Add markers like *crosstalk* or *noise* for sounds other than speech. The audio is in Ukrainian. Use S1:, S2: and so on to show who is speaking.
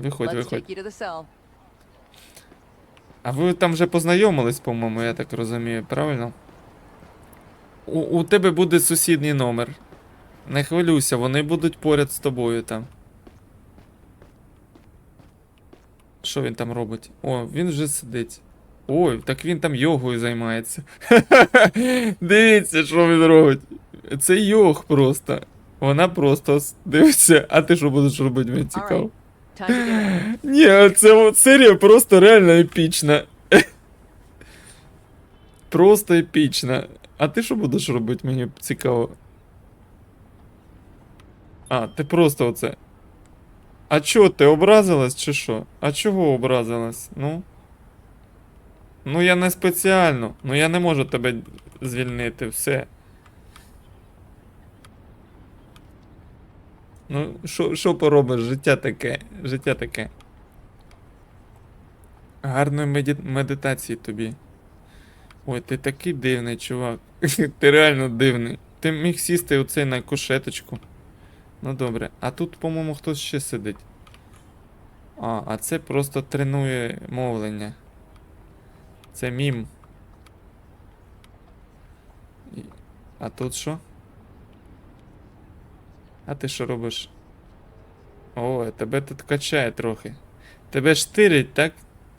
S1: Виходь, виходь. А ви там вже познайомились, по-моєму, я так розумію, правильно? У, у тебе буде сусідній номер. Не хвилюйся, вони будуть поряд з тобою там. Що він там робить? О, він вже сидить. Ой, так він там йогою займається. *laughs* Дивіться, що він робить. Це йог просто. Вона просто дивиться, а ти що будеш робити, мені цікаво. Ні, це серія просто реально епічна. *laughs* Просто епічна. А ти що будеш робити, мені цікаво. А, ти просто оце. А чо, ти образилась чи що? А чого образилась? Ну? Ну я не спеціально. Ну я не можу тебе звільнити, все. Ну, що, поробиш? Життя таке, життя таке. Гарної меді... медитації тобі. Ой, ти такий дивний, чувак. *laughs* ти реально дивний. Ти міг сісти оцей на кушеточку. Ну добре. А тут, по-моєму, хтось ще сидить. А, а це просто тренує мовлення. Це мім. А тут що? А ти що робиш? О, тебе тут качає трохи. Тебе штирить, так?